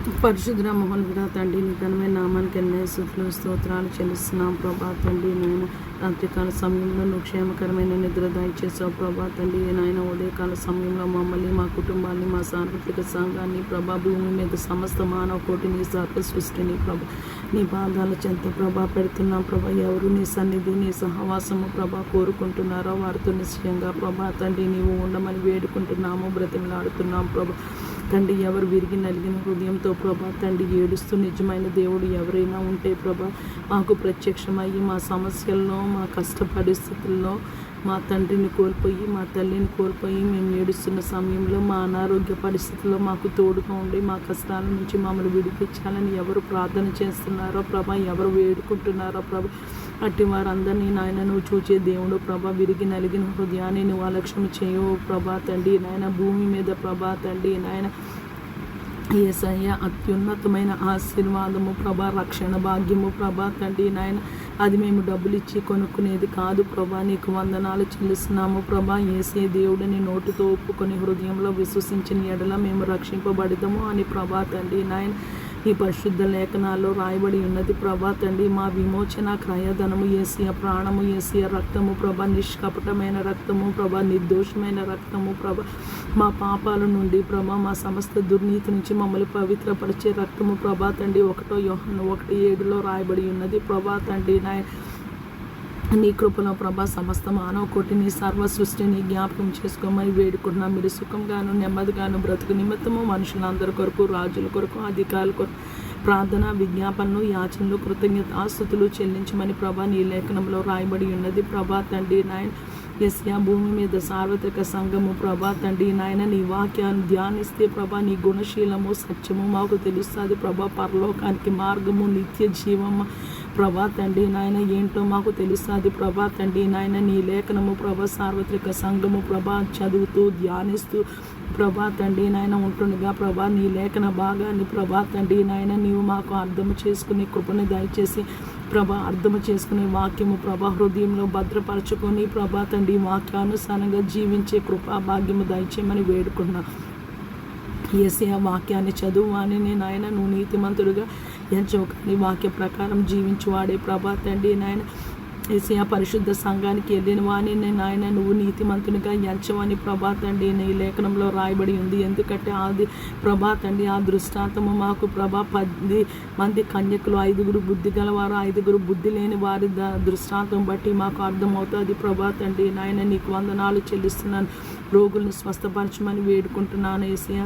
పరిశుద్ధ మోహనుడ తండ్రి నీ ఘనమైన నామానికి ఎన్నో స్థుతులు స్తోత్రాలు చెల్లిస్తున్నాం ప్రభా తండ్రి. నాయన రాత్రికాల సమయంలో నువ్వు క్షేమకరమైన నిద్ర దయచేసావు ప్రభా తండ్రి. నాయన ఉదయకాల సమయంలో మమ్మల్ని మా కుటుంబాన్ని మా సార్వత్రిక సంఘాన్ని ప్రభా భూమి మీద సమస్త మానవ కోటిని సర్వ సృష్టిని ప్రభా నీ పాదాల చెంత ప్రభా పెడుతున్నాం ప్రభా. ఎవరు నీ సన్నిధి నీ సహవాసము ప్రభా కోరుకుంటున్నారో వారితో నిశ్చయంగా ప్రభా తండ్రి నీవు ఉండమని వేడుకుంటున్నాము బ్రతిమలాడుతున్నాం ప్రభా. తండ్రి ఎవరు విరిగి నలిగిన హృదయంతో ప్రభా తండ్రి ఏడుస్తూ నిజమైన దేవుడు ఎవరైనా ఉంటే ప్రభా మాకు ప్రత్యక్షమయ్యి మా సమస్యల్లో మా కష్ట పరిస్థితుల్లో మా తండ్రిని కోల్పోయి మా తల్లిని కోల్పోయి మేము ఏడుస్తున్న సమయంలో మా అనారోగ్య పరిస్థితుల్లో మాకు తోడుగా ఉండి మా కష్టాల నుంచి మమ్మల్ని విడిపించాలని ఎవరు ప్రార్థన చేస్తున్నారో ప్రభా ఎవరు వేడుకుంటున్నారో ప్రభా అట్టి వారందరినీ నాయన నువ్వు చూచే దేవుడు ప్రభా విరిగి నలిగిన హృదయాన్ని నువ్వు అలక్ష్యం చేయవు ప్రభా తండ్రి నాయన భూమి మీద ప్రభా తండ్రి నాయన ఏసయ్య అత్యున్నతమైన ఆశీర్వాదము ప్రభా రక్షణ భాగ్యము ప్రభా తండ్రి నాయన. అది మేము డబ్బులు ఇచ్చి కొనుక్కునేది కాదు ప్రభా. నీకు వందనాలు చెల్లిస్తున్నాము ప్రభా. ఏసే దేవుడిని నోటితో ఒప్పుకొని హృదయంలో విశ్వసించిన ఎడల మేము రక్షింపబడదాము అని ప్రభా తండ్రి. నాయన ఈ పరిశుద్ధ లేఖనాల్లో రాయబడి ఉన్నది ప్రభా తండ్రి మా విమోచన క్రయధనము ఏసియ ప్రాణము ఏసియ రక్తము ప్రభ. నిష్కపటమైన రక్తము ప్రభ. నిర్దోషమైన రక్తము ప్రభ. మా పాపాల నుండి ప్రభ మా సమస్త దుర్నీతి నుంచి మమ్మల్ని పవిత్రపరిచే రక్తము ప్రభా తండ్రి. ఒకటో యోహను ఒకటి ఏడులో రాయబడి ఉన్నది ప్రభా తండ్రి. నాయ నీ కృపలో ప్రభా సమస్త మానవ కోటిని సర్వ సృష్టిని జ్ఞాపకం చేసుకోమని వేడుకుంటున్నాం. మీరు సుఖంగాను నెమ్మదిగాను బ్రతుకు నిమిత్తము మనుషులందరి కొరకు రాజుల కొరకు అధికారుల కొరకు ప్రార్థన విజ్ఞాపనలు యాచనలు కృతజ్ఞత ఆస్తుతులు చెల్లించమని ప్రభా నీ లేఖనంలో రాయబడి ఉన్నది. ప్రభా తండ్రి నాయన ఎస్యా భూమి మీద సార్వత్రిక సంఘము ప్రభా తండ్రి నాయన నీ వాక్యాన్ని ధ్యానిస్తే ప్రభా నీ గుణశీలము సత్యము మాకు తెలుస్తుంది. ప్రభా పరలోకానికి మార్గము నిత్య జీవము ప్రభా తండ్రి నాయన ఏంటో మాకు తెలుస్తుంది. ప్రభా తండ్రి నాయన నీ లేఖనము ప్రభా సార్వత్రిక సంఘము ప్రభా చదువుతూ ధ్యానిస్తూ ప్రభా తండ్రి నాయన ఉంటుండగా ప్రభా నీ లేఖన భాగాన్ని ప్రభా తండ్రి నాయన నీవు మాకు అర్థం చేసుకుని కృపను దయచేసి ప్రభా అర్థం చేసుకునే వాక్యము ప్రభా హృదయంలో భద్రపరచుకొని ప్రభా తండ్రి వాక్యానుసారంగా జీవించే కృపా భాగ్యము దయచేయమని వేడుకున్నా. ఏసీ వాక్యాన్ని చదువువాని నేను ఆయన నువ్వు నీతిమంతుడుగా ఎంచవు కానీ వాక్య ప్రకారం జీవించువాడే ప్రభా తండ్రి నాయన. ఏసీఆ పరిశుద్ధ సంఘానికి వెళ్ళిన వాణి నేను ఆయన నువ్వు నీతిమంతునిగా ఎంచవని ప్రభాతండి నీ లేఖనంలో రాయబడి ఉంది ఎందుకంటే అది ప్రభాతండి ఆ దృష్టాంతము మాకు ప్రభా పది మంది కన్యకులు ఐదుగురు బుద్ధి గలవారు ఐదుగురు బుద్ధి లేని వారి ద- దృష్టాంతం బట్టి మాకు అర్థమవుతుంది ప్రభాతండి నాయన. నీకు వందనాలు చెల్లిస్తున్నాను. రోగులను స్వస్థపరచమని వేడుకుంటున్నాను ఏసీఆ